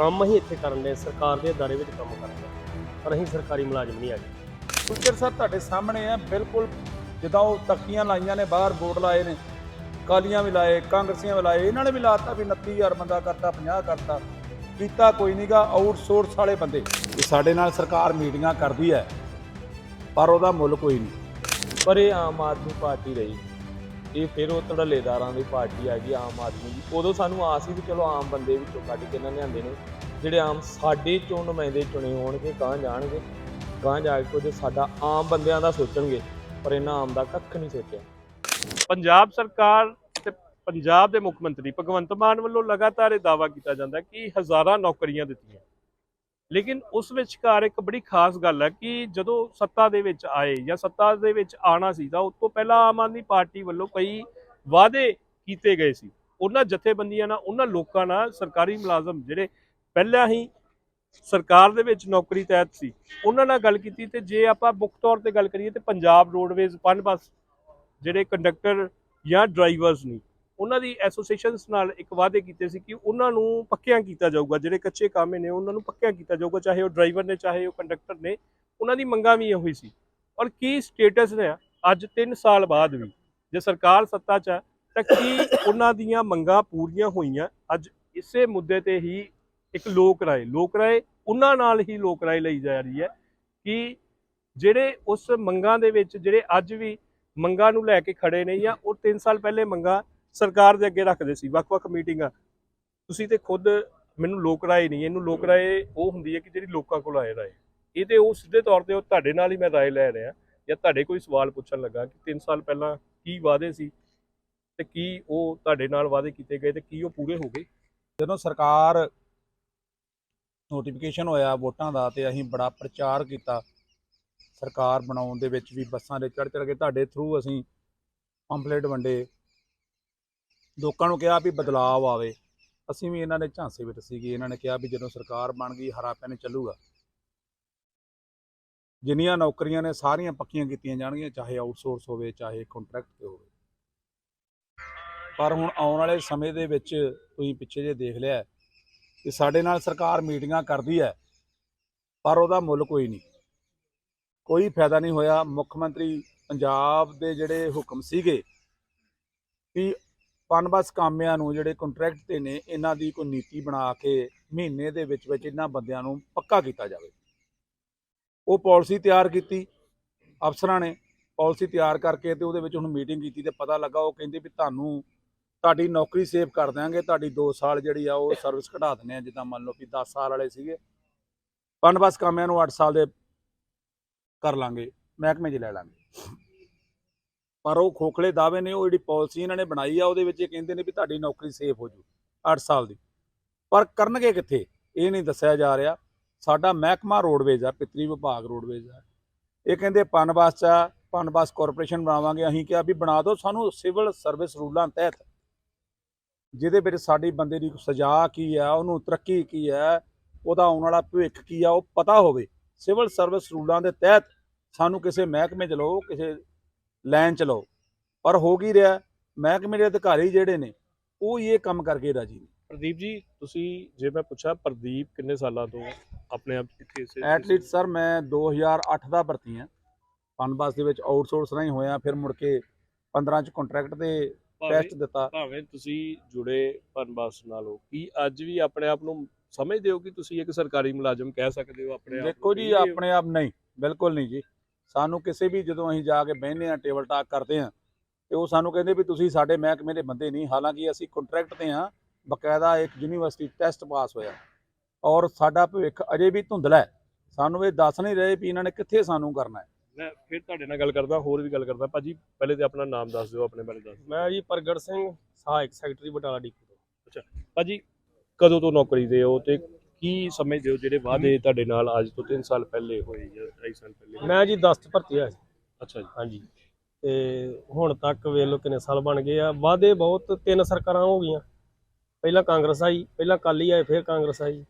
ਕੰਮ ਅਸੀਂ ਇੱਥੇ ਕਰਨ ਦੇ ਸਰਕਾਰ ਦੇ ਅਦਾਰੇ ਵਿੱਚ ਕੰਮ ਕਰਦੇ ਪਰ ਅਸੀਂ ਸਰਕਾਰੀ ਮੁਲਾਜ਼ਮ ਨਹੀਂ ਹੈਗੇ। ਕੁਲਚਰ ਸਾਹਿਬ ਤੁਹਾਡੇ ਸਾਹਮਣੇ ਆ ਬਿਲਕੁਲ ਜਿੱਦਾਂ ਉਹ ਤਖਤੀਆਂ ਲਾਈਆਂ ਨੇ ਬਾਹਰ ਬੋਰਡ ਲਾਏ ਨੇ ਕਾਲੀਆਂ ਵੀ ਲਾਏ ਕਾਂਗਰਸੀਆਂ ਵੀ ਲਾਏ ਇਹਨਾਂ ਨੇ ਵੀ ਲਾਤਾ ਵੀ 29000 ਬੰਦਾ ਕਰਤਾ 50 ਕਰਤਾ। ਕੀਤਾ ਕੋਈ ਨਹੀਂਗਾ ਆਊਟਸੋਰਸ ਵਾਲੇ ਬੰਦੇ। ਇਹ ਸਾਡੇ ਨਾਲ ਸਰਕਾਰ ਮੀਟਿੰਗਾਂ ਕਰਦੀ ਹੈ ਪਰ ਉਹਦਾ ਮੁੱਲ ਕੋਈ ਨਹੀਂ। ਪਰ ਇਹ ਆਮ ਆਦਮੀ ਪਾਰਟੀ ਰਹੀ। ਇਹ ਫਿਰ ਉਹ ਧੜੱਲੇਦਾਰਾਂ ਦੀ ਪਾਰਟੀ ਆ ਗਈ, ਆਮ ਆਦਮੀ ਦੀ। ਉਦੋਂ ਸਾਨੂੰ ਆਸ ਸੀ ਵੀ ਚਲੋ ਆਮ ਬੰਦੇ ਵਿੱਚੋਂ ਕੱਢ ਕੇ ਇਹਨਾਂ ਲਿਆਂਦੇ ਨੇ। ਜਿਹੜੇ ਆਮ ਸਾਡੇ ਚੋਂ ਨੁਮਾਇੰਦੇ ਚੁਣੇ ਹੋਣਗੇ ਗਾਂ ਜਾਣਗੇ। ਗਾਂ ਜਾ ਕੇ ਕੁਝ ਸਾਡਾ ਆਮ ਬੰਦਿਆਂ ਦਾ ਸੋਚਣਗੇ, ਪਰ ਇਹਨਾਂ ਆਮ ਦਾ ਕੱਖ ਨਹੀਂ ਸੋਚਿਆ। ਪੰਜਾਬ ਸਰਕਾਰ ਤੇ ਪੰਜਾਬ ਦੇ ਮੁੱਖ ਮੰਤਰੀ ਭਗਵੰਤ ਮਾਨ ਵੱਲੋਂ ਲਗਾਤਾਰ ਇਹ ਦਾਅਵਾ ਕੀਤਾ ਜਾਂਦਾ ਕਿ ਹਜ਼ਾਰਾਂ ਨੌਕਰੀਆਂ ਦਿੱਤੀਆਂ। ਲੇਕਿਨ ਉਸ ਵਿਚਕਾਰ ਇੱਕ ਬੜੀ ਖਾਸ ਗੱਲ ਹੈ ਕਿ ਜਦੋਂ ਸੱਤਾ ਦੇ ਵਿੱਚ ਆਏ ਜਾਂ ਸੱਤਾ ਦੇ ਵਿੱਚ ਆਣਾ ਸੀ ਤਾਂ ਉਸ ਤੋਂ ਪਹਿਲਾਂ ਆਮ ਆਦਮੀ ਪਾਰਟੀ ਵੱਲੋਂ ਕਈ ਵਾਅਦੇ ਕੀਤੇ ਗਏ ਸੀ। ਉਹਨਾਂ ਜਥੇਬੰਦੀਆਂ ਨਾਲ, ਉਹਨਾਂ ਲੋਕਾਂ ਨਾਲ ਸਰਕਾਰੀ ਮੁਲਾਜ਼ਮ ਜਿਹੜੇ ਪਹਿਲਾਂ ਹੀ ਸਰਕਾਰ ਦੇ ਵਿੱਚ ਨੌਕਰੀ ਤਹਿਤ ਸੀ, ਉਹਨਾਂ ਨਾਲ ਗੱਲ ਕੀਤੀ ਤੇ ਜੇ ਆਪਾਂ ਮੁੱਖ ਤੌਰ ਤੇ ਗੱਲ ਕਰੀਏ ਤੇ ਪੰਜਾਬ ਰੋਡਵੇਜ਼ ਪਨ ਬੱਸ ਜਿਹੜੇ ਕੰਡਕਟਰ ਜਾਂ ਡਰਾਈਵਰਸ ਨੇ ਉਹਨਾਂ ਦੀ ਐਸੋਸੀਏਸ਼ਨਸ ਨਾਲ ਇੱਕ ਵਾਅਦੇ ਕੀਤੇ ਸੀ ਕਿ ਉਹਨਾਂ ਨੂੰ ਪੱਕਿਆਂ ਕੀਤਾ ਜਾਊਗਾ, ਜਿਹੜੇ ਕੱਚੇ ਕਾਮੇ ਨੇ ਉਹਨਾਂ ਨੂੰ ਪੱਕਿਆਂ ਕੀਤਾ ਜਾਊਗਾ, ਚਾਹੇ ਉਹ ਡਰਾਈਵਰ ਨੇ, ਚਾਹੇ ਉਹ ਕੰਡਕਟਰ ਨੇ, ਉਹਨਾਂ ਦੀ ਮੰਗਾਂ ਵੀ ਇਹੋ ਹੀ ਸੀ। ਔਰ ਕੀ ਸਟੇਟਸ ਨੇ ਅੱਜ 3 ਸਾਲ ਬਾਅਦ ਵੀ, ਜੇ ਸਰਕਾਰ ਸੱਤਾ 'ਚ ਹੈ ਤਾਂ ਕੀ ਉਹਨਾਂ ਦੀਆਂ ਮੰਗਾਂ ਪੂਰੀਆਂ ਹੋਈਆਂ? ਅੱਜ ਇਸੇ ਮੁੱਦੇ ਤੇ ਹੀ ਇੱਕ ਲੋਕ ਰਾਏ ਲੋਕ ਰਾਏ ਉਹਨਾਂ ਨਾਲ ਹੀ ਲੋਕ ਰਾਏ ਲਈ ਜਾ ਰਹੀ ਹੈ ਕਿ ਜਿਹੜੇ ਉਸ ਮੰਗਾਂ ਦੇ ਵਿੱਚ, ਜਿਹੜੇ ਅੱਜ ਵੀ ਮੰਗਾਂ ਨੂੰ ਲੈ ਕੇ ਖੜੇ ਨੇ ਜਾਂ ਉਹ 3 ਸਾਲ ਪਹਿਲੇ ਮੰਗਾਂ ਸਰਕਾਰ ਦੇ ਅੱਗੇ ਰੱਖਦੇ ਸੀ, ਵੱਖ-ਵੱਖ ਮੀਟਿੰਗਾਂ। ਤੁਸੀਂ ਤੇ ਖੁਦ ਮੈਨੂੰ ਲੋਕ ਰਾਏ ਨਹੀਂ, ਇਹਨੂੰ ਲੋਕ ਰਾਏ ਉਹ ਹੁੰਦੀ ਹੈ ਕਿ ਜਿਹੜੀ ਲੋਕਾਂ ਕੋਲ ਆਏ ਰਾਏ। ਇਹ ਤੇ ਉਹ ਸਿੱਧੇ ਤੌਰ ਤੇ ਉਹ ਤੁਹਾਡੇ ਨਾਲ ਹੀ ਮੈਂ ਰਾਏ ਲੈ ਰਿਹਾ, ਜਾਂ ਤੁਹਾਡੇ ਕੋਈ ਸਵਾਲ ਪੁੱਛਣ ਲੱਗਾ ਕਿ 3 ਸਾਲ ਪਹਿਲਾਂ ਕੀ ਵਾਅਦੇ ਸੀ ਤੇ ਕੀ ਉਹ ਤੁਹਾਡੇ ਨਾਲ ਵਾਅਦੇ ਕੀਤੇ ਗਏ ਤੇ ਕੀ ਉਹ ਪੂਰੇ ਹੋ ਗਏ? ਜਦੋਂ ਸਰਕਾਰ ਨੋਟੀਫਿਕੇਸ਼ਨ ਹੋਇਆ ਵੋਟਾਂ ਦਾ ਤੇ ਅਸੀਂ ਬੜਾ ਪ੍ਰਚਾਰ ਕੀਤਾ, ਸਰਕਾਰ ਬਣਾਉਣ ਦੇ ਵਿੱਚ ਵੀ ਬੱਸਾਂ ਦੇ ਚੜ ਚੜ ਕੇ ਤੁਹਾਡੇ ਥਰੂ ਅਸੀਂ ਪੰਪਲੇਟ ਵੰਡੇ। ਲੋਕਾਂ ਨੂੰ ਕਿਹਾ ਵੀ ਬਦਲਾਅ ਆਵੇ। ਅਸੀਂ ਵੀ ਇਹਨਾਂ ਦੇ ਝਾਂਸੇ ਵਿੱਚ ਸੀਗੇ। ਇਹਨਾਂ ਨੇ ਕਿਹਾ ਵੀ ਜਦੋਂ ਸਰਕਾਰ ਬਣ ਗਈ, ਹਰਾ ਪੈਨ ਚੱਲੂਗਾ। ਜਿੰਨੀਆਂ ਨੌਕਰੀਆਂ ਨੇ, ਸਾਰੀਆਂ ਪੱਕੀਆਂ ਕੀਤੀਆਂ ਜਾਣਗੀਆਂ, ਚਾਹੇ ਆਊਟਸੋਰਸ ਹੋਵੇ, ਚਾਹੇ ਕੰਟਰੈਕਟ ਤੇ ਹੋਵੇ। ਪਰ ਹੁਣ ਆਉਣ ਵਾਲੇ ਸਮੇਂ ਦੇ ਵਿੱਚ ਤੁਸੀਂ ਪਿੱਛੇ ਜੇ ਦੇਖ ਲਿਆ ਕਿ ਸਾਡੇ ਨਾਲ ਸਰਕਾਰ ਮੀਟਿੰਗਾਂ ਕਰਦੀ ਹੈ, ਪਰ ਉਹਦਾ ਮੁੱਲ ਕੋਈ ਨਹੀਂ। ਕੋਈ ਫਾਇਦਾ ਨਹੀਂ ਹੋਇਆ। ਮੁੱਖ ਮੰਤਰੀ ਪੰਜਾਬ ਦੇ ਜਿਹੜੇ ਹੁਕਮ ਸੀਗੇ ਕਿ ਪਨਬਸ ਕਾਮਿਆਂ ਨੂੰ ਜਿਹੜੇ ਕੰਟਰੈਕਟ ਤੇ ਨੇ, ਇਹਨਾਂ ਦੀ ਕੋਈ ਨੀਤੀ ਬਣਾ ਕੇ ਮਹੀਨੇ ਦੇ ਵਿੱਚ ਵਿੱਚ ਇਹਨਾਂ ਬੰਦਿਆਂ ਨੂੰ ਪੱਕਾ ਕੀਤਾ ਜਾਵੇ। ਉਹ ਪਾਲਿਸੀ ਤਿਆਰ ਕੀਤੀ, ਅਫਸਰਾਂ ਨੇ ਪਾਲਿਸੀ ਤਿਆਰ ਕਰਕੇ ਤੇ ਉਹਦੇ ਵਿੱਚ ਹੁਣ ਮੀਟਿੰਗ ਕੀਤੀ ਤੇ ਪਤਾ ਲੱਗਾ, ਉਹ ਕਹਿੰਦੇ ਵੀ ਤੁਹਾਨੂੰ ਤੁਹਾਡੀ ਨੌਕਰੀ ਸੇਵ ਕਰ ਦਿਆਂਗੇ, ਤੁਹਾਡੀ 2 ਸਾਲ ਜਿਹੜੀ ਆ ਉਹ ਸਰਵਿਸ ਘਟਾ ਦਿੰਦੇ ਆ, ਜਿੱਦਾਂ ਮੰਨ ਲਓ ਵੀ 10 ਸਾਲ ਵਾਲੇ ਸੀਗੇ। ਪਨਬਸ ਕਾਮਿਆਂ ਨੂੰ 8 ਸਾਲ ਦੇ ਕਰ ਲਾਂਗੇ, ਮਹਿਕਮੇ 'ਚ ਲੈ ਲਾਂਗੇ। ਪਰ ਉਹ ਖੋਖਲੇ ਦਾਅਵੇ ਨੇ ਉਹ ਜਿਹੜੀ ਪਾਲਿਸੀ ਇਹਨਾਂ ਨੇ ਬਣਾਈ ਆ ਉਹਦੇ ਵਿੱਚ ਇਹ ਕਹਿੰਦੇ ਨੇ ਵੀ ਤੁਹਾਡੀ ਨੌਕਰੀ ਸੇਫ ਹੋ ਜੂ 8 ਸਾਲ ਦੀ। ਪਰ ਕਰਨਗੇ ਕਿੱਥੇ? ਇਹ ਨਹੀਂ ਦੱਸਿਆ ਜਾ ਰਿਹਾ। ਸਾਡਾ ਮਹਿਕਮਾ ਰੋਡਵੇਜ਼ ਆ ਪਿਤਰੀ ਵਿਭਾਗ ਰੋਡਵੇਜ਼ ਆ। ਇਹ ਕਹਿੰਦੇ ਪਨਬਸ ਚ ਆ, ਪਨਬਸ ਕਾਰਪੋਰੇਸ਼ਨ ਬਣਾਵਾਂਗੇ। ਅਸੀਂ ਕਿਹਾ ਵੀ ਬਣਾ ਦਿਓ ਸਾਨੂੰ ਸਿਵਲ ਸਰਵਿਸ ਰੂਲਾਂ ਤਹਿਤ। ਜਿਹਦੇ ਵਿੱਚ ਸਾਡੀ ਬੰਦੇ ਦੀ ਸਜ਼ਾ ਕੀ ਆ ਉਹਨੂੰ ਤਰੱਕੀ ਕੀ ਆ ਉਹਦਾ ਆਉਣ ਵਾਲਾ ਭਵਿੱਖ ਕੀ ਆ ਉਹ ਪਤਾ ਹੋਵੇ। ਸਿਵਲ ਸਰਵਿਸ ਰੂਲਾਂ ਦੇ ਤਹਿਤ ਸਾਨੂੰ ਕਿਸੇ ਮਹਿਕਮੇ ਚ ਲਓ ਕਿਸੇ ਲਾਈਨ ਚ ਲਓ ਪਰ ਹੋ ਕੀ ਰਿਹਾ ਮਹਿਕਮੇ ਦੇ ਅਧਿਕਾਰੀ ਜਿਹੜੇ ਨੇ ਉਹ ਇਹ ਕੰਮ ਕਰਕੇ ਰਾਜੀ ਨੇ। ਪ੍ਰਦੀਪ ਜੀ ਤੁਸੀਂ ਜੇ ਮੈਂ ਪੁੱਛਾਂ ਪ੍ਰਦੀਪ ਕਿੰਨੇ ਸਾਲਾਂ ਤੋਂ ਆਪਣੇ ਆਪ ਇੱਥੇ ਇਸੇ- ਐਟਲੀਟ ਸਰ ਮੈਂ 2008 ਦਾ ਭਰਤੀ ਹਾਂ। ਪਨਬਸ ਦੇ ਵਿੱਚ ਆਊਟਸੋਰਸ ਰਾਹੀਂ ਹੋਇਆ ਫਿਰ ਮੁੜ ਕੇ 15 ਚ ਕੰਟਰੈਕਟ ਤੇ ਟੈਸਟ ਦਿੱਤਾ। ਭਾਵੇਂ ਤੁਸੀਂ ਜੁੜੇ ਪਨਬਸ ਨਾਲ ਹੋ ਕੀ ਅੱਜ ਵੀ ਆਪਣੇ ਆਪ ਨੂੰ ਸਮਝਦੇ ਹੋ ਕਿ ਤੁਸੀਂ ਇੱਕ ਸਰਕਾਰੀ ਮੁਲਾਜ਼ਮ ਕਹਿ ਸਕਦੇ ਹੋ ਆਪਣੇ ਆਪ? ਦੇਖੋ ਜੀ ਆਪਣੇ ਆਪ ਨਹੀਂ ਬਿਲਕੁਲ ਨਹੀਂ ਜੀ। ਸਾਨੂੰ ਕਿਸੇ ਵੀ ਜਦੋਂ ਅਸੀਂ ਜਾ ਕੇ ਬਹਿੰਦੇ ਆ ਟੇਬਲ ਟਾਕ ਕਰਦੇ ਆ ਤੇ ਉਹ ਸਾਨੂੰ ਕਹਿੰਦੇ ਵੀ ਤੁਸੀਂ ਸਾਡੇ ਮਹਿਕਮੇ ਦੇ ਬੰਦੇ ਨਹੀਂ ਹਾਲਾਂਕਿ ਅਸੀਂ ਕੰਟਰੈਕਟ ਤੇ ਆ ਬਕਾਇਦਾ ਇੱਕ ਯੂਨੀਵਰਸਿਟੀ ਟੈਸਟ ਪਾਸ ਹੋਇਆ। ਔਰ ਸਾਡਾ ਭਵਿੱਖ ਅਜੇ ਵੀ ਧੁੰਦਲਾ ਹੈ। ਸਾਨੂੰ ਇਹ ਦੱਸ ਨਹੀਂ ਰਹੇ ਵੀ ਇਹਨਾਂ ਨੇ ਕਿੱਥੇ ਸਾਨੂੰ ਕਰਨਾ ਹੈ। ਮੈਂ ਫਿਰ ਤੁਹਾਡੇ ਨਾਲ ਗੱਲ ਕਰਦਾ ਹੋਰ ਵੀ ਗੱਲ ਕਰਦਾ। ਭਾਜੀ ਪਹਿਲੇ ਤੇ ਆਪਣਾ ਨਾਮ ਦੱਸ ਦਿਓ ਆਪਣੇ ਬਾਰੇ ਦੱਸ ਦਿਓ। ਮੈਂ ਜੀ ਪ੍ਰਗਟ ਸਿੰਘ ਸਹਾਇਕ ਸੈਕਟਰੀ ਬਟਾਲਾ ਡਿਪੂ ਤੋਂ। ਭਾਜੀ ਕਦੋਂ ਤੋਂ ਨੌਕਰੀ ਦੇ ਹੋ ਤੇ ਕੀ ਸਮਝਦੇ ਹੋ ਜਿਹੜੇ ਵਾਅਦੇ ਤੁਹਾਡੇ ਨਾਲ ਅੱਜ ਤੋਂ 3 ਸਾਲ ਪਹਿਲੇ ਹੋਏ ਜਾਂ 2.5 ਸਾਲ ਪਹਿਲੇ ਮੈਂ ਜੀ 10 ਚ ਭਰਤੀ ਹੋਇਆ ਸੀ। ਅੱਛਾ ਜੀ। ਹਾਂਜੀ। ਤੇ ਹੁਣ ਤੱਕ ਵੇਖ ਲਓ ਕਿੰਨੇ ਸਾਲ ਬਣ ਗਏ ਆ। ਵਾਅਦੇ ਬਹੁਤ ਤਿੰਨ ਸਰਕਾਰਾਂ ਹੋ ਗਈਆਂ। ਪਹਿਲਾਂ ਕਾਂਗਰਸ ਆਈ ਪਹਿਲਾਂ ਕਾਲੀ ਆਏ ਫਿਰ ਕਾਂਗਰਸ ਆਈ।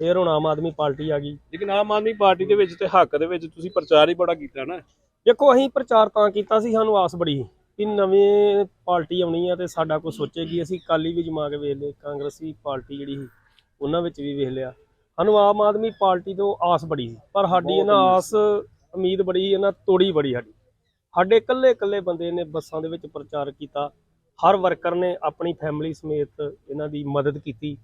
ਫਿਰ ਹੁਣ ਆਮ ਆਦਮੀ ਪਾਰਟੀ ਆ ਗਈ। ਲੇਕਿਨ ਆਮ ਆਦਮੀ ਪਾਰਟੀ ਦੇ ਵਿੱਚ ਤੇ ਹੱਕ ਦੇ ਵਿੱਚ ਤੁਸੀਂ ਪ੍ਰਚਾਰ ਹੀ ਬੜਾ ਕੀਤਾ ਨਾ। ਦੇਖੋ ਅਸੀਂ ਪ੍ਰਚਾਰ ਤਾਂ ਕੀਤਾ ਸੀ ਸਾਨੂੰ ਆਸ ਬੜੀ ਕਿ ਨਵੀਂ ਪਾਰਟੀ ਆਉਣੀ ਆ ਤੇ ਸਾਡਾ ਕੁਝ ਸੋਚੇਗੀ ਅਸੀਂ ਕਾਲੀ ਵੀ ਜਮਾ ਕੇ ਵੇਖ ਲਏ ਕਾਂਗਰਸੀ ਪਾਰਟੀ ਜਿਹੜੀ ਸੀ। ਉਹਨਾਂ ਵਿੱਚ ਵੀ ਵੇਖ ਲਿਆ। ਸਾਨੂੰ ਆਮ ਆਦਮੀ ਪਾਰਟੀ ਤੋਂ ਆਸ ਬੜੀ ਸੀ ਪਰ ਸਾਡੀ ਇਹਨਾਂ ਆਸ ਉਮੀਦ ਬੜੀ ਇਹਨਾਂ ਤੋੜੀ ਬੜੀ ਸਾਡੀ। ਸਾਡੇ ਇਕੱਲੇ ਇਕੱਲੇ ਬੰਦੇ ਨੇ ਬੱਸਾਂ ਦੇ ਵਿੱਚ ਪ੍ਰਚਾਰ ਕੀਤਾ। ਹਰ ਵਰਕਰ ਨੇ ਆਪਣੀ ਫੈਮਿਲੀ ਸਮੇਤ ਇਹਨਾਂ ਦੀ ਮਦਦ ਕੀਤੀ।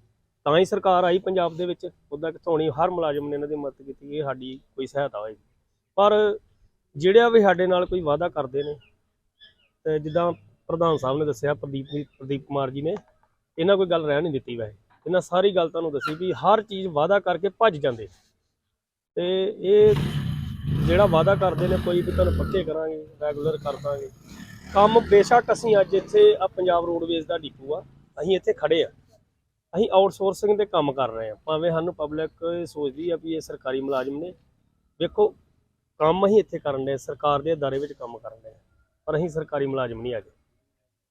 ਤਾਂ ਹੀ ਸਰਕਾਰ ਆਈ ਪੰਜਾਬ ਦੇ ਵਿੱਚ। ਉਹਦਾ ਕਿਥੋਂ ਨਹੀਂ ਹਰ ਮੁਲਾਜ਼ਮ ਨੇ ਇਹਨਾਂ ਦੀ ਮਦਦ ਕੀਤੀ ਇਹ ਸਾਡੀ ਕੋਈ ਸਹਾਇਤਾ ਹੋਏਗੀ। ਪਰ ਜਿਹੜਾ ਵੀ ਸਾਡੇ ਨਾਲ ਕੋਈ ਵਾਅਦਾ ਕਰਦੇ ਨੇ ਤੇ ਜਿੱਦਾਂ ਪ੍ਰਧਾਨ ਸਾਹਿਬ ਨੇ ਦੱਸਿਆ ਪ੍ਰਦੀਪ ਜੀ ਪ੍ਰਦੀਪ ਕੁਮਾਰ ਜੀ ਨੇ ਇਹਨਾਂ ਕੋਈ ਗੱਲ ਰਹਿ ਨਹੀਂ ਦਿੱਤੀ ਵੈਸੇ। ਇਹਨਾਂ ਸਾਰੀ ਗੱਲ ਤੁਹਾਨੂੰ ਦੱਸੀ ਵੀ ਹਰ ਚੀਜ਼ ਵਾਅਦਾ ਕਰਕੇ ਭੱਜ ਜਾਂਦੇ ਤੇ ਇਹ ਜਿਹੜਾ ਵਾਅਦਾ ਕਰਦੇ ਨੇ, ਕੋਈ ਵੀ ਤੁਹਾਨੂੰ ਪੱਕੇ ਕਰਾਂਗੇ, ਰੈਗੂਲਰ ਕਰ ਦਾਂਗੇ। ਕੰਮ ਬੇਸ਼ੱਕ ਅਸੀਂ ਅੱਜ ਇੱਥੇ ਆ ਪੰਜਾਬ ਰੋਡਵੇਜ਼ ਦਾ ਡਿਪੂ ਆ, ਅਸੀਂ ਇੱਥੇ ਖੜੇ ਆ। ਅਸੀਂ ਆਊਟਸੋਰਸਿੰਗ ਦੇ ਕੰਮ ਕਰ ਰਹੇ ਆ। ਭਾਵੇਂ ਸਾਨੂੰ ਪਬਲਿਕ ਸੋਚਦੀ ਆ ਵੀ ਇਹ ਸਰਕਾਰੀ ਮੁਲਾਜ਼ਮ ਨੇ। ਵੇਖੋ, ਕੰਮ ਅਸੀਂ ਇੱਥੇ ਕਰਨ ਦੇ ਸਰਕਾਰ ਦੇ ਅਦਾਰੇ ਵਿੱਚ ਕੰਮ ਕਰਨ ਦੇ ਪਰ ਅਸੀਂ ਸਰਕਾਰੀ ਮੁਲਾਜ਼ਮ ਨਹੀਂ ਹੈਗੇ।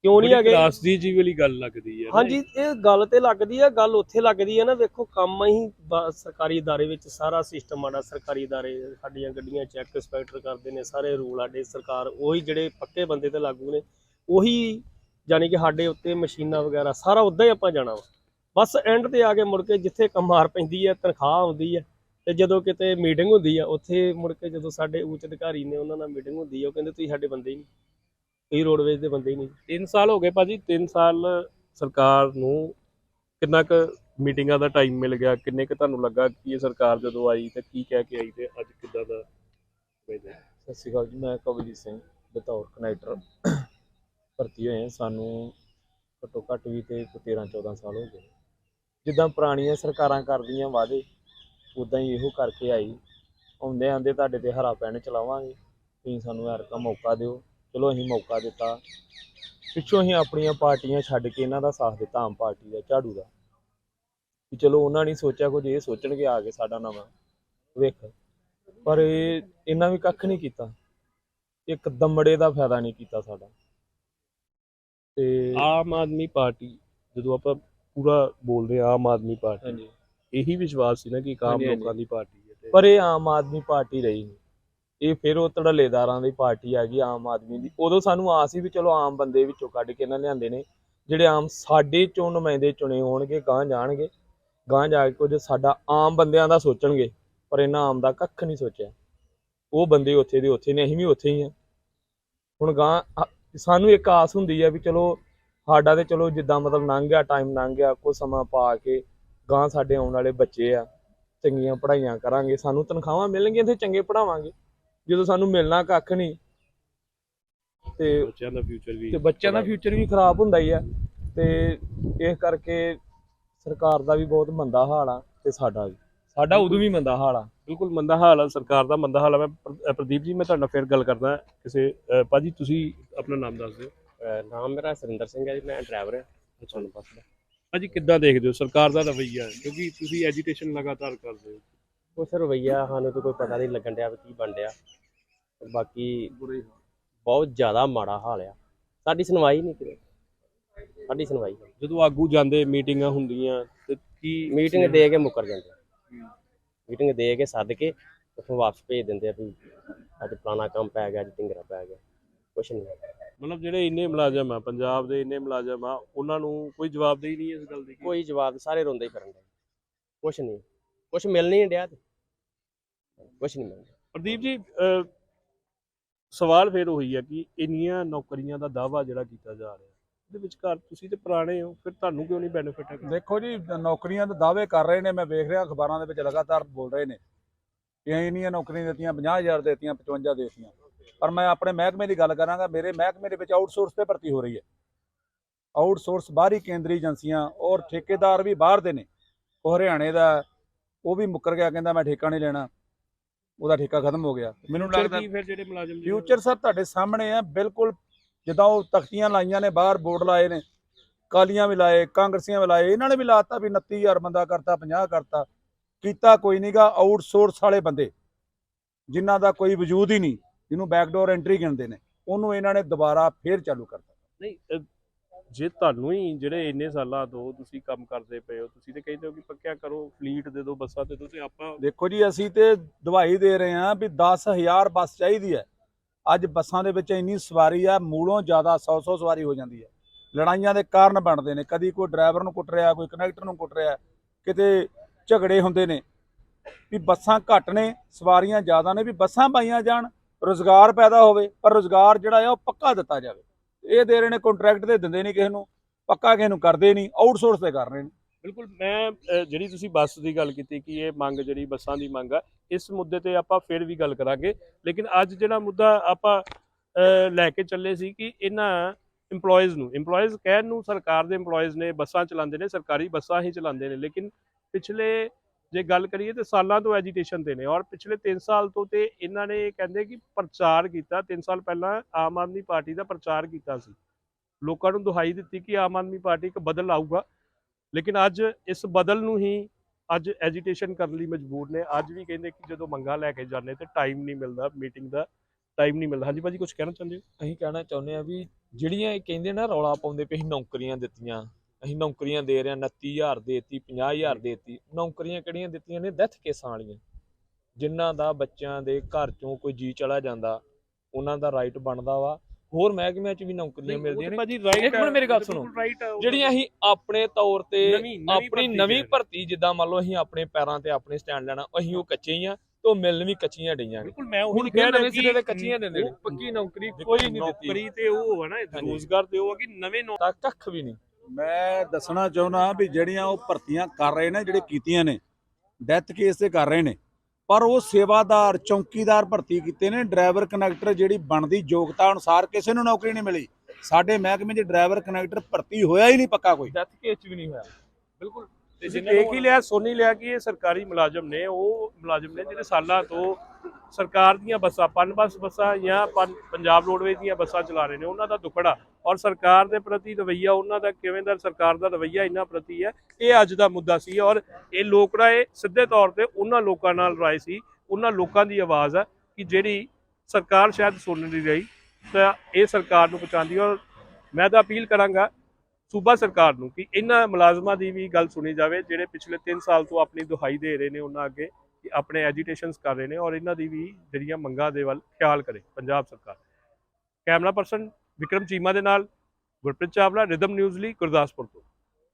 ਕਿਉਂ ਨਹੀਂ ਹੈਗੇ ਕਲਾਸ ਦੀ ਜੀ ਵਾਲੀ ਗੱਲ ਲੱਗਦੀ ਹੈ ਨਾ। ਹਾਂਜੀ ਇਹ ਗੱਲ ਤੇ ਲੱਗਦੀ ਹੈ ਗੱਲ ਉੱਥੇ ਲੱਗਦੀ ਹੈ ਨਾ ਵੇਖੋ ਕੰਮ ਅਸੀਂ ਬ- ਸਰਕਾਰੀ ادارے ਵਿੱਚ ਸਾਰਾ ਸਿਸਟਮ ਆੜਾ ਸਰਕਾਰੀ ادارے ਸਾਡੀਆਂ ਗੱਡੀਆਂ ਚੈੱਕ ਇੰਸਪੈਕਟਰ ਕਰਦੇ ਨੇ ਸਾਰੇ ਰੂਲ ਆਡੇ ਸਰਕਾਰ ਉਹੀ ਜਿਹੜੇ ਪੱਕੇ ਬੰਦੇ ਤੇ ਲਾਗੂ ਨੇ ਉਹੀ ਯਾਨੀ ਕਿ ਸਾਡੇ ਉੱਤੇ ਮਸ਼ੀਨਾਂ ਵਗੈਰਾ ਸਾਰਾ ਉਦਾਂ ਹੀ ਆਪਾਂ ਜਾਣਾ ਵਾ ਬਸ ਐਂਡ ਤੇ ਆ ਕੇ ਮੁੜ ਕੇ ਜਿੱਥੇ ਕਮਾਰ ਪੈਂਦੀ ਹੈ ਤਨਖਾਹ ਆਉਂਦੀ ਹੈ ਤੇ ਜਦੋਂ ਕਿਤੇ ਮੀਟਿੰਗ ਹੁੰਦੀ ਆ ਉੱਥੇ ਮੁੜ ਕੇ ਜਦੋਂ ਸਾਡੇ ਉੱਚ ਅਧਿਕਾਰੀ ਨੇ ਉਹਨਾਂ ਨਾਲ ਮੀਟਿੰਗ ਹੁੰਦੀ ਆ ਉਹ ਕਹਿੰਦੇ ਤੁਸੀਂ ਸਾਡੇ ਬੰਦੇ ਹੀ ਨਹੀਂ ਕਈ ਰੋਡਵੇਜ਼ ਦੇ ਬੰਦੇ ਹੀ ਨਹੀਂ। 3 ਸਾਲ ਹੋ ਗਏ ਭਾਜੀ 3 ਸਾਲ ਸਰਕਾਰ ਨੂੰ ਕਿੰਨਾ ਕੁ ਮੀਟਿੰਗਾਂ ਦਾ ਟਾਈਮ ਮਿਲ ਗਿਆ, ਕਿੰਨੇ ਕੁ ਤੁਹਾਨੂੰ ਲੱਗਾ ਕਿ ਇਹ ਸਰਕਾਰ ਜਦੋਂ ਆਈ ਤਾਂ ਕੀ ਕਹਿ ਕੇ ਆਈ ਤੇ ਅੱਜ ਕਿੱਦਾਂ ਦਾ ਹੋਇਆ? ਸਤਿ ਸ਼੍ਰੀ ਅਕਾਲ ਜੀ, ਮੈਂ ਕਵਲਜੀਤ ਸਿੰਘ, ਬਤੌਰ ਕਨੈਕਟਰ ਭਰਤੀ ਹੋਏ ਹਾਂ। ਸਾਨੂੰ ਘੱਟੋ ਘੱਟ ਵੀ ਤੇ 13 14 ਸਾਲ ਹੋ ਗਏ। ਜਿੱਦਾਂ ਪੁਰਾਣੀਆਂ ਸਰਕਾਰਾਂ ਕਰਦੀਆਂ ਵਾਅਦੇ ਉਦਾਂ ਹੀ ਇਹੋ ਕਰਕੇ ਆਈ। ਆਉਂਦੇ ਆਂਦੇ ਤੁਹਾਡੇ ਤੇ ਹਰਾ ਪੈਣ ਚਲਾਵਾਂਗੇ। ਤੁਸੀਂ ਸਾਨੂੰ ਯਾਰ ਕਾ ਮੌਕਾ ਦਿਓ। ਚਲੋ ਅਸੀਂ ਮੌਕਾ ਦਿੱਤਾ। ਪਿੱਛੋਂ ਅਸੀਂ ਆਪਣੀਆਂ ਪਾਰਟੀਆਂ ਛੱਡ ਕੇ ਇਹਨਾਂ ਦਾ ਸਾਥ ਦਿੱਤਾ ਆਮ ਪਾਰਟੀ ਦਾ ਝਾੜੂ ਦਾ। ਵੀ ਚਲੋ ਉਹਨਾਂ ਨੇ ਸੋਚਿਆ ਕੁਝ ਇਹ ਸੋਚਣਗੇ ਆ ਕੇ ਸਾਡਾ ਨਵਾਂ। ਵੇਖ ਪਰ ਇਹ ਇਹਨਾਂ ਵੀ ਕੱਖ ਨਹੀਂ ਕੀਤਾ। ਇੱਕ ਦਮੜੇ ਦਾ ਫਾਇਦਾ ਨਹੀਂ ਕੀਤਾ ਸਾਡਾ। ਤੇ ਆਮ ਆਦਮੀ ਪਾਰਟੀ ਜਦੋਂ ਆਪਾਂ ਪੂਰਾ ਬੋਲਦੇ ਆ ਆਮ ਆਦਮੀ ਪਾਰਟੀ ਹਾਂਜੀ। ਇਹੀ ਵਿਸ਼ਵਾਸ ਸੀ ਨਾ ਕਿ ਇੱਕ ਆਮ। ਲੋਕਾਂ ਦੀ ਪਾਰਟੀ ਹੈ ਤੇ ਪਰ ਇਹ ਆਮ ਆਦਮੀ ਪਾਰਟੀ ਰਹੀ ਨਹੀਂ। ਇਹ ਫਿਰ ਉਹ ਧੜੱਲੇਦਾਰਾਂ ਦੀ ਪਾਰਟੀ ਆ ਗਈ ਆਮ ਆਦਮੀ ਦੀ। ਉਦੋਂ ਸਾਨੂੰ ਆਸ ਸੀ ਵੀ ਚਲੋ ਆਮ ਬੰਦੇ ਵਿੱਚੋਂ ਕੱਢ ਕੇ ਇਹਨਾਂ ਲਿਆਂਦੇ ਨੇ। ਜਿਹੜੇ ਆਮ ਸਾਡੇ ਚੋਂ ਨੁਮਾਇੰਦੇ ਚੁਣੇ ਹੋਣਗੇ ਗਾਂ ਜਾਣਗੇ। ਗਾਂ ਜਾ ਕੇ ਕੁਝ ਸਾਡਾ ਆਮ ਬੰਦਿਆਂ ਦਾ ਸੋਚਣਗੇ, ਪਰ ਇਹਨਾਂ ਆਮ ਦਾ ਕੱਖ ਨਹੀਂ ਸੋਚਿਆ। ਉਹ ਬੰਦੇ ਉੱਥੇ ਦੇ ਉੱਥੇ ਨੇ, ਅਸੀਂ ਵੀ ਉੱਥੇ ਹੀ ਆ। ਹੁਣ ਗਾਂ ਸਾਨੂੰ ਇੱਕ ਆਸ ਹੁੰਦੀ ਆ ਵੀ ਚਲੋ ਸਾਡਾ ਤੇ ਚਲੋ ਜਿੱਦਾਂ ਮਤਲਬ ਲੰਘ ਗਿਆ ਟਾਈਮ ਲੰਘ ਗਿਆ, ਕੁਝ ਸਮਾਂ ਪਾ ਕੇ ਗਾਂ ਸਾਡੇ ਆਉਣ ਵਾਲੇ ਬੱਚੇ ਆ, ਚੰਗੀਆਂ ਪੜ੍ਹਾਈਆਂ ਕਰਾਂਗੇ, ਸਾਨੂੰ ਤਨਖਾਹਾਂ ਮਿਲਣਗੀਆਂ ਤੇ ਚੰਗੇ ਪੜਾਵਾਂਗੇ ਜਦੋਂ ਸਾਨੂੰ ਮਿਲਣਾ ਕੱਖ ਨਹੀਂ ਤੇ ਬੱਚਿਆਂ ਦਾ ਫਿਊਚਰ ਵੀ ਤੇ ਬੱਚਿਆਂ ਦਾ ਫਿਊਚਰ ਵੀ ਖਰਾਬ ਹੁੰਦਾ ਹੀ ਆ ਤੇ ਇਸ ਕਰਕੇ ਸਰਕਾਰ ਦਾ ਵੀ ਬਹੁਤ ਮੰਦਾ ਹਾਲ ਆ ਤੇ ਸਾਡਾ ਵੀ। ਸਾਡਾ ਉਦੋਂ ਵੀ ਮੰਦਾ ਹਾਲ ਆ। ਬਿਲਕੁਲ ਮੰਦਾ ਹਾਲ ਆ ਸਰਕਾਰ ਦਾ ਮੰਦਾ ਹਾਲ ਆ। ਮੈਂ ਪ੍ਰਦੀਪ ਜੀ ਮੈਂ ਤੁਹਾਡੇ ਫਿਰ ਗੱਲ ਕਰਦਾ ਕਿਸੇ ਭਾਜੀ ਤੁਸੀਂ ਆਪਣਾ ਨਾਮ ਦੱਸ ਦਿਓ। ਨਾਮ ਮੇਰਾ ਸੁਰਿੰਦਰ ਸਿੰਘ ਹੈ ਜੀ ਮੈਂ ਡਰਾਈਵਰ ਹਾਂ ਤੁਹਾਨੂੰ ਬੱਸ ਦਾ। ਭਾਜੀ ਕਿੱਦਾਂ ਦੇਖਦੇ ਹੋ? ਸਰਕਾਰ ਦਾ ਰਵੱਈਆ ਕਿਉਂਕਿ ਤੁਸੀਂ ਐਜੀਟੇਸ਼ਨ ਲਗਾਤਾਰ ਕਰਦੇ ਹੋ। ਕੁਛ ਰਵਈਆ ਸਾਨੂੰ ਤਾਂ ਕੋਈ ਪਤਾ ਨਹੀਂ ਲੱਗਣ ਡਿਆ ਵੀ ਕੀ ਬਣ ਡਿਆ। ਬਾਕੀ ਬਹੁਤ ਜ਼ਿਆਦਾ ਮਾੜਾ ਹਾਲ ਆ। ਸਾਡੀ ਸੁਣਵਾਈ ਨਹੀਂ ਕਿਤੇ। ਸਾਡੀ ਸੁਣਵਾਈ। ਜਦੋਂ ਆਗੂ ਜਾਂਦੇ ਮੀਟਿੰਗਾਂ ਹੁੰਦੀਆਂ ਤੇ ਕੀ ਮੀਟਿੰਗ ਦੇ ਕੇ ਮੁੱਕਰ ਜਾਂਦੇ। ਮੀਟਿੰਗ ਦੇ ਕੇ ਸੱਦ ਕੇ ਉੱਥੋਂ ਵਾਪਸ ਭੇਜ ਦਿੰਦੇ ਆ ਵੀ ਅੱਜ ਫਲਾਣਾ ਕੰਮ ਪੈ ਗਿਆ ਅੱਜ ਢਿੰਗਰਾ ਪੈ ਗਿਆ। ਕੁਛ ਨਹੀਂ। ਮਤਲਬ ਜਿਹੜੇ ਇੰਨੇ ਮੁਲਾਜ਼ਮ ਆ ਪੰਜਾਬ ਦੇ ਇੰਨੇ ਮੁਲਾਜ਼ਮ ਆ ਉਹਨਾਂ ਨੂੰ ਕੋਈ ਜਵਾਬਦੇਹੀ ਨਹੀਂ ਇਸ ਗੱਲ ਦੀ ਕੋਈ ਜਵਾਬ ਸਾਰੇ ਰੋਂਦੇ ਹੀ ਫਿਰਨ ਦੇ। ਕੁਛ ਨਹੀਂ। ਕੁਛ ਮਿਲ ਨਹੀਂ ਡਿਆ ਤੇ। ਕੁਛ ਨਹੀਂ ਮਿਲਦਾ। ਪ੍ਰਦੀਪ ਜੀ ਸਵਾਲ ਫਿਰ ਉਹੀ ਹੈ ਕਿ ਇੰਨੀਆਂ ਨੌਕਰੀਆਂ ਦਾ ਦਾਵਾ ਜਿਹੜਾ ਕੀਤਾ ਜਾ ਰਿਹਾ, ਇਹਦੇ ਵਿਚਕਾਰ ਤੁਸੀਂ ਤੇ ਪੁਰਾਣੇ ਹੋ, ਫਿਰ ਤੁਹਾਨੂੰ ਕਿਉਂ ਨਹੀਂ ਬੈਨੀਫਿਟ ਹੈ ਦੇਖੋ ਜੀ, ਨੌਕਰੀਆਂ ਦੇ ਦਾਅਵੇ ਕਰ ਰਹੇ ਨੇ, ਮੈਂ ਵੇਖ ਰਿਹਾ, ਅਖਬਾਰਾਂ ਦੇ ਵਿੱਚ ਲਗਾਤਾਰ ਬੋਲ ਰਹੇ ਨੇ ਕਿ ਅਸੀਂ ਇੰਨੀਆਂ ਨੌਕਰੀਆਂ ਦਿੱਤੀਆਂ 50000 ਦਿੱਤੀਆਂ 55 ਦਿੱਤੀਆਂ। ਪਰ ਮੈਂ ਆਪਣੇ ਮਹਿਕਮੇ ਦੀ ਗੱਲ ਕਰਾਂਗਾ, ਮੇਰੇ ਮਹਿਕਮੇ ਦੇ ਵਿੱਚ ਆਊਟਸੋਰਸ ਤੇ ਭਰਤੀ ਹੋ ਰਹੀ ਹੈ। ਆਊਟਸੋਰਸ ਬਾਹਰੀ ਕੇਂਦਰੀ ਏਜੰਸੀਆਂ ਔਰ ਠੇਕੇਦਾਰ ਵੀ ਬਾਹਰ ਦੇ ਨੇ। ਉਹ ਹਰਿਆਣੇ ਦਾ, ਉਹ ਵੀ ਮੁੱਕਰ ਗਿਆ, ਕਹਿੰਦਾ ਮੈਂ ਠੇਕਾ ਨਹੀਂ ਲੈਣਾ। ਉਹਦਾ ਠੇਕਾ ਖਤਮ ਹੋ ਗਿਆ। ਮੈਨੂੰ ਲੱਗਦਾ ਕੀ ਫਿਰ ਜਿਹੜੇ ਮੁਲਾਜ਼ਮ ਫਿਊਚਰ ਸਰ ਤੁਹਾਡੇ ਸਾਹਮਣੇ ਆ ਬਿਲਕੁਲ ਜਿੱਦਾਂ ਉਹ ਤਖਤੀਆਂ ਲਾਈਆਂ ਨੇ ਬਾਹਰ ਬੋਰਡ ਲਾਏ ਨੇ ਕਾਲੀਆਂ ਵੀ ਲਾਏ ਕਾਂਗਰਸੀਆਂ ਵੀ ਲਾਏ ਇਹਨਾਂ ਨੇ ਵੀ ਲਾਤਾ ਵੀ 29000 ਬੰਦਾ ਕਰਤਾ 50 ਕਰਤਾ। ਕੀਤਾ ਕੋਈ ਨਹੀਂਗਾ ਆਊਟਸੋਰਸ ਵਾਲੇ ਬੰਦੇ ਜਿਨ੍ਹਾਂ ਦਾ ਕੋਈ ਵਜੂਦ ਹੀ ਨਹੀਂ ਜਿਹਨੂੰ ਬੈਕਡੋਰ ਐਂਟਰੀ ਗਿਣਦੇ ਨੇ ਉਹਨੂੰ ਇਹਨਾਂ ਨੇ ਦੁਬਾਰਾ ਫੇਰ ਚਾਲੂ ਕਰਤਾ। ਨਹੀਂ ਜੇ ਤੁਹਾਨੂੰ ਹੀ ਜਿਹੜੇ ਇੰਨੇ ਸਾਲਾਂ ਤੋਂ ਤੁਸੀਂ ਕੰਮ ਕਰਦੇ ਪਏ ਹੋ, ਤੁਸੀਂ ਤੇ ਕਹਿੰਦੇ ਹੋ ਕਿ ਪੱਕਿਆ ਕਰੋ ਫਲੀਟ ਦੇ ਦਿਓ ਬੱਸਾਂ ਦੇ ਦਿਓ ਤੇ ਆਪਾਂ ਦੇਖੋ ਜੀ, ਅਸੀਂ ਤੇ ਦਵਾਈ ਦੇ ਰਹੇ ਹਾਂ ਵੀ 10000 ਬੱਸ ਚਾਹੀਦੀ ਹੈ। ਅੱਜ ਬੱਸਾਂ ਦੇ ਵਿੱਚ ਇੰਨੀ ਸਵਾਰੀ ਆ, ਮੂਲੋਂ ਜ਼ਿਆਦਾ 100-100 ਸਵਾਰੀ ਹੋ ਜਾਂਦੀ ਹੈ। ਲੜਾਈਆਂ ਦੇ ਕਾਰਨ ਬਣਦੇ ਨੇ। ਕਦੀ ਕੋਈ ਡਰਾਈਵਰ ਨੂੰ ਕੁੱਟ ਰਿਹਾ, ਕੋਈ ਕਨੈਕਟਰ ਨੂੰ ਕੁੱਟ ਰਿਹਾ, ਕਿਤੇ ਝਗੜੇ ਹੁੰਦੇ ਨੇ। ਵੀ ਬੱਸਾਂ ਘੱਟ ਨੇ, ਸਵਾਰੀਆਂ ਜ਼ਿਆਦਾ ਨੇ, ਵੀ ਬੱਸਾਂ ਪਾਈਆਂ ਜਾਣ, ਰੋਜ਼ਗਾਰ ਪੈਦਾ ਹੋਵੇ, ਪਰ ਰੋਜ਼ਗਾਰ ਜਿਹੜਾ ਆ ਉਹ ਪੱਕਾ ਦਿੱਤਾ ਜਾਵੇ। ਇਹ ਦੇ ਰਹੇ ਨੇ ਕੰਟਰੈਕਟ ਤੇ ਦਿੰਦੇ ਨਹੀਂ ਕਿਸੇ ਨੂੰ, ਪੱਕਾ ਕਿਸੇ ਨੂੰ ਕਰਦੇ ਨਹੀਂ ਆਊਟਸੋਰਸ ਤੇ ਕਰ ਰਹੇ ਨੇ। ਬਿਲਕੁਲ, ਮੈਂ ਜਿਹੜੀ ਤੁਸੀਂ ਬੱਸ ਦੀ ਗੱਲ ਕੀਤੀ ਕਿ ਇਹ ਮੰਗ ਜਿਹੜੀ ਬੱਸਾਂ ਦੀ ਮੰਗ ਆ, ਇਸ ਮੁੱਦੇ ਤੇ ਆਪਾਂ ਫਿਰ ਵੀ ਗੱਲ ਕਰਾਂਗੇ। ਲੇਕਿਨ ਅੱਜ ਜਿਹੜਾ ਮੁੱਦਾ ਆਪਾਂ ਲੈ ਕੇ ਚੱਲੇ ਸੀ ਕਿ ਇਹਨਾਂ EMPLOYEES ਨੂੰ, EMPLOYEES ਕਹਿਣ ਨੂੰ ਸਰਕਾਰ ਦੇ EMPLOYEES ਨੇ, ਬੱਸਾਂ ਚਲਾਉਂਦੇ ਨੇ, ਸਰਕਾਰੀ ਬੱਸਾਂ ਹੀ ਚਲਾਉਂਦੇ ਨੇ, ਲੇਕਿਨ ਪਿਛਲੇ ਜੇ ਗੱਲ ਕਰੀਏ ਤੇ ਸਾਲਾਂ ਤੋਂ ਐਜੀਟੇਸ਼ਨ ਤੇ ਨੇ ਔਰ ਪਿਛਲੇ 3 ਸਾਲ ਤੋਂ ਤੇ ਇਹਨਾਂ ਨੇ ਕਹਿੰਦੇ ਕਿ ਪ੍ਰਚਾਰ ਕੀਤਾ 3 ਸਾਲ ਪਹਿਲਾਂ ਆਮ ਆਦਮੀ ਪਾਰਟੀ ਦਾ ਪ੍ਰਚਾਰ ਕੀਤਾ ਸੀ। ਲੋਕਾਂ ਨੂੰ ਦੁਹਾਈ ਦਿੱਤੀ ਕਿ ਆਮ ਆਦਮੀ ਪਾਰਟੀ ਇੱਕ ਬਦਲ ਆਊਗਾ, ਲੇਕਿਨ ਅੱਜ ਇਸ ਬਦਲ ਨੂੰ ਹੀ ਅੱਜ ਐਜੀਟੇਸ਼ਨ ਕਰਨ ਲਈ ਮਜਬੂਰ ਨੇ। ਅੱਜ ਵੀ ਕਹਿੰਦੇ ਕਿ ਜਦੋਂ ਮੰਗਾਂ ਲੈ ਕੇ ਜਾਂਦੇ ਤੇ ਟਾਈਮ ਨਹੀਂ ਮਿਲਦਾ ਮੀਟਿੰਗ ਦਾ ਟਾਈਮ ਨਹੀਂ ਮਿਲਦਾ। ਹਾਂਜੀ ਭਾਜੀ ਕੁਝ ਕਹਿਣਾ ਚਾਹੁੰਦੇ ਹੋ? ਅਸੀਂ ਕਹਿਣਾ ਚਾਹੁੰਦੇ ਆ ਵੀ ਜਿਹੜੀਆਂ ਇਹ ਕਹਿੰਦੇ ਨਾ ਰੌਲਾ ਪਾਉਂਦੇ ਪਏ ਅਸੀਂ ਨੌਕਰੀਆਂ ਦਿੱਤੀਆਂ ਅਸੀਂ ਨੌਕਰੀਆਂ ਦੇ ਰਹੇ ਹਾਂ 29000 ਦੇਤੀ 50000 ਦੇਤੀ। ਨੌਕਰੀਆਂ ਕਿਹੜੀਆਂ ਦਿੱਤੀਆਂ ਨੇ? ਡੈਥ ਕੇਸਾਂ ਵਾਲੀਆਂ। ਜਿਨ੍ਹਾਂ ਦਾ ਬੱਚਿਆਂ ਦੇ ਘਰ ਚੋਂ ਕੋਈ ਜੀ ਚਲਾ ਜਾਂਦਾ ਉਹਨਾਂ ਦਾ ਰਾਈਟ ਬਣਦਾ ਵਾ। ਹੋਰ ਮਹਿਕਮਿਆਂ 'ਚ ਵੀ ਨੌਕਰੀਆਂ ਮਿਲਦੀਆਂ ਨੇ। ਭਾਜੀ ਰਾਈਟ ਇੱਕ ਮਿੰਟ ਮੇਰੀ ਗੱਲ ਸੁਣੋ। ਜਿਹੜੀਆਂ ਅਸੀਂ ਆਪਣੇ ਤੌਰ ਤੇ ਆਪਣੀ ਨਵੀਂ। ਭਰਤੀ ਜਿੱਦਾਂ ਮੰਨ ਲਓ ਅਸੀਂ ਆਪਣੇ ਪੈਰਾਂ ਤੇ ਆਪਣੇ ਸਟੈਂਡ ਲੈਣਾ ਅਸੀਂ ਉਹ ਕੱਚੇ ਹੀ ਆ ਤੇ ਉਹ ਮਿਲਣ ਵੀ ਕੱਚੀਆਂ ਡਈਆਂ ਬਿਲਕੁਲ ਮੈਂ ਉਹੀ ਕਹਿ ਰਿਹਾ ਕਿ ਤੇ ਕੱਚੀਆਂ ਦਿੰਦੇ ਨੇ। ਪੱਕੀ ਨੌਕਰੀ ਕੋਈ ਨਹੀਂ ਦਿੱਤੀ। ਨੌਕਰੀ ਤੇ ਉਹ ਹੈ ਨਾ। ਰੋਜ਼ਗਾਰ ਤੇ ਉਹ ਹੈ ਕਿ ਨਵੇਂ ਨੌ- ਤਾਂ ਕੱਖ ਵੀ ਨਹੀਂ। ਮੈਂ ਦੱਸਣਾ ਚਾਹੁੰਦਾ ਵੀ ਜਿਹੜੀਆਂ ਉਹ ਭਰਤੀਆਂ ਕਰ ਰਹੇ ਨੇ, ਜਿਹੜੇ ਕੀਤੀਆਂ ਨੇ ਡੈਥ ਕੇਸ ਤੇ ਕਰ ਰਹੇ ਨੇ, ਪਰ ਉਹ ਸੇਵਾਦਾਰ, ਚੌਕੀਦਾਰ ਭਰਤੀ ਕੀਤੇ ਨੇ ਡਰਾਈਵਰ ਕਨੈਕਟਰ ਜਿਹੜੀ ਬਣਦੀ ਯੋਗਤਾ ਅਨੁਸਾਰ ਕਿਸੇ ਨੂੰ ਨੌਕਰੀ ਨਹੀਂ ਮਿਲੀ। ਸਾਡੇ ਮਹਿਕਮੇ 'ਚ ਡਰਾਈਵਰ ਕਨੈਕਟਰ ਭਰਤੀ ਹੋਇਆ ਹੀ ਨਹੀਂ ਪੱਕਾ ਕੋਈ। ਡੈਥ ਕੇਸ ਵੀ ਨਹੀਂ ਹੋਇਆ। ਬਿਲਕੁਲ ਤੁਸੀਂ ਦੇਖ ਹੀ ਲਿਆ ਹੀ ਲਿਆ ਕਿ ਇਹ ਸਰਕਾਰੀ ਮੁਲਾਜ਼ਮ ਨੇ ਉਹ ਮੁਲਾਜ਼ਮ ਨੇ ਜਿਹੜੇ ਸਾਲਾਂ ਤੋਂ ਸਰਕਾਰ ਦੀਆਂ ਬੱਸਾਂ ਪਨ ਬੱਸ ਬੱਸਾਂ ਜਾਂ ਪੰਜਾਬ ਰੋਡਵੇਜ਼ ਦੀਆਂ ਬੱਸਾਂ ਚਲਾ ਰਹੇ ਨੇ ਉਹਨਾਂ ਦਾ ਦੁੱਖੜਾ ਔਰ ਸਰਕਾਰ ਦੇ ਪ੍ਰਤੀ ਰਵੱਈਆ ਉਹਨਾਂ ਦਾ ਕਿਵੇਂ ਦਾ ਸਰਕਾਰ ਦਾ ਰਵੱਈਆ ਇਹਨਾਂ ਪ੍ਰਤੀ ਹੈ ਇਹ ਅੱਜ ਦਾ ਮੁੱਦਾ ਸੀ ਔਰ ਇਹ ਲੋਕ ਰਾਏ ਸਿੱਧੇ ਤੌਰ ਤੇ ਉਹਨਾਂ ਲੋਕਾਂ ਨਾਲ ਰਾਏ ਸੀ ਉਹਨਾਂ ਲੋਕਾਂ ਦੀ ਆਵਾਜ਼ ਹੈ ਕਿ ਜਿਹੜੀ ਸਰਕਾਰ ਸ਼ਾਇਦ ਸੁਣ ਨਹੀਂ ਰਹੀ ਤਾਂ ਇਹ ਸਰਕਾਰ ਨੂੰ ਪਹੁੰਚਾਉਂਦੀ ਔਰ ਮੈਂ ਤਾਂ ਅਪੀਲ ਕਰਾਂਗਾ ਸੂਬਾ ਸਰਕਾਰ ਨੂੰ ਕਿ ਇਹਨਾਂ ਮੁਲਾਜ਼ਮਾਂ ਦੀ ਵੀ ਗੱਲ ਸੁਣੀ ਜਾਵੇ, ਜਿਹੜੇ ਪਿਛਲੇ 3 ਸਾਲ ਤੋਂ ਆਪਣੀ ਦੁਹਾਈ ਦੇ ਰਹੇ ਨੇ ਉਹਨਾਂ ਅੱਗੇ, ਕਿ ਆਪਣੇ ਐਜੀਟੇਸ਼ਨਸ ਕਰ ਰਹੇ ਨੇ ਔਰ ਇਹਨਾਂ ਦੀ ਵੀ ਜਿਹੜੀਆਂ ਮੰਗਾਂ ਦੇ ਵੱਲ ਖਿਆਲ ਕਰੇ ਪੰਜਾਬ ਸਰਕਾਰ। ਕੈਮਰਾ ਪਰਸਨ ਵਿਕਰਮ ਚੀਮਾ ਦੇ ਨਾਲ ਗੁਰਪ੍ਰੀਤ ਚਾਵਲਾ, ਰਿਦਮ ਨਿਊਜ਼ ਲਈ ਗੁਰਦਾਸਪੁਰ ਤੋਂ।